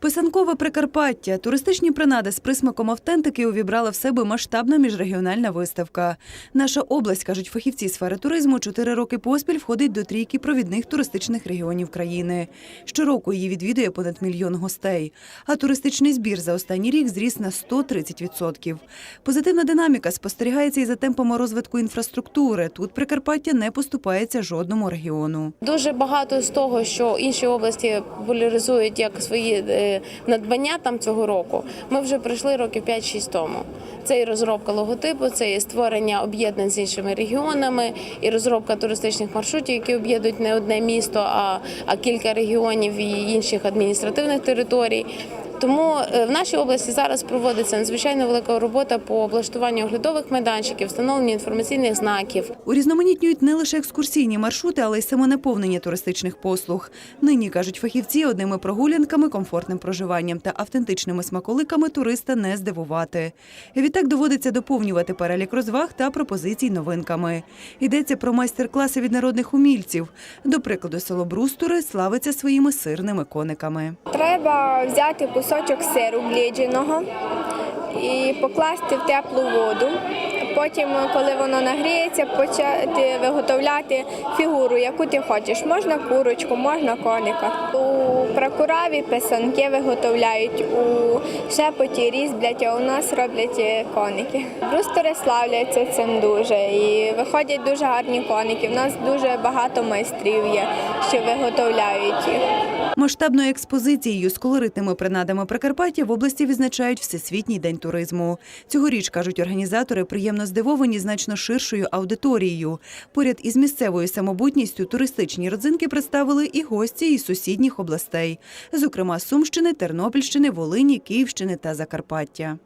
Писанкове Прикарпаття. Туристичні принади з присмаком автентики увібрала в себе масштабна міжрегіональна виставка. Наша область, кажуть фахівці сфери туризму, чотири роки поспіль входить до трійки провідних туристичних регіонів країни. Щороку її відвідує понад мільйон гостей. А туристичний збір за останній рік зріс на 130%. Позитивна динаміка спостерігається і за темпами розвитку інфраструктури. Тут Прикарпаття не поступається жодному регіону. Дуже багато з того, що інші області популяризують як свої надбання там цього року. Ми вже пройшли років 5-6 тому. Це і розробка логотипу, це і створення об'єднань з іншими регіонами, і розробка туристичних маршрутів, які об'єднують не одне місто, а, а кілька регіонів і інших адміністративних територій. Тому е, в нашій області зараз проводиться надзвичайно велика робота по облаштуванню оглядових майданчиків, встановленню інформаційних знаків. Урізноманітнюють не лише екскурсійні маршрути, але й самонаповнення туристичних послуг. Нині, кажуть фахівці, одними прогулянками, комфортним проживанням та автентичними смаколиками туриста не здивувати. Відтак доводиться доповнювати перелік розваг та пропозицій новинками. Йдеться про майстер-класи від народних умільців. До прикладу, село Брустури славиться своїми сирними кониками. Треба взяти кусочок сиру блідженого і покласти в теплу воду. Потім, коли воно нагріється, почати виготовляти фігуру, яку ти хочеш. Можна курочку, можна коника. У прокураві писанки виготовляють, у шепоті різблять, а у нас роблять коники. Брустори славляться цим дуже і виходять дуже гарні коники. У нас дуже багато майстрів є, що виготовляють їх. Масштабною експозицією з колоритними принадами Прикарпаття в області відзначають Всесвітній день туризму. Цьогоріч, кажуть організатори, приємно здивовані значно ширшою аудиторією. Поряд із місцевою самобутністю туристичні родзинки представили і гості із сусідніх областей, зокрема Сумщини, Тернопільщини, Волині, Київщини та Закарпаття.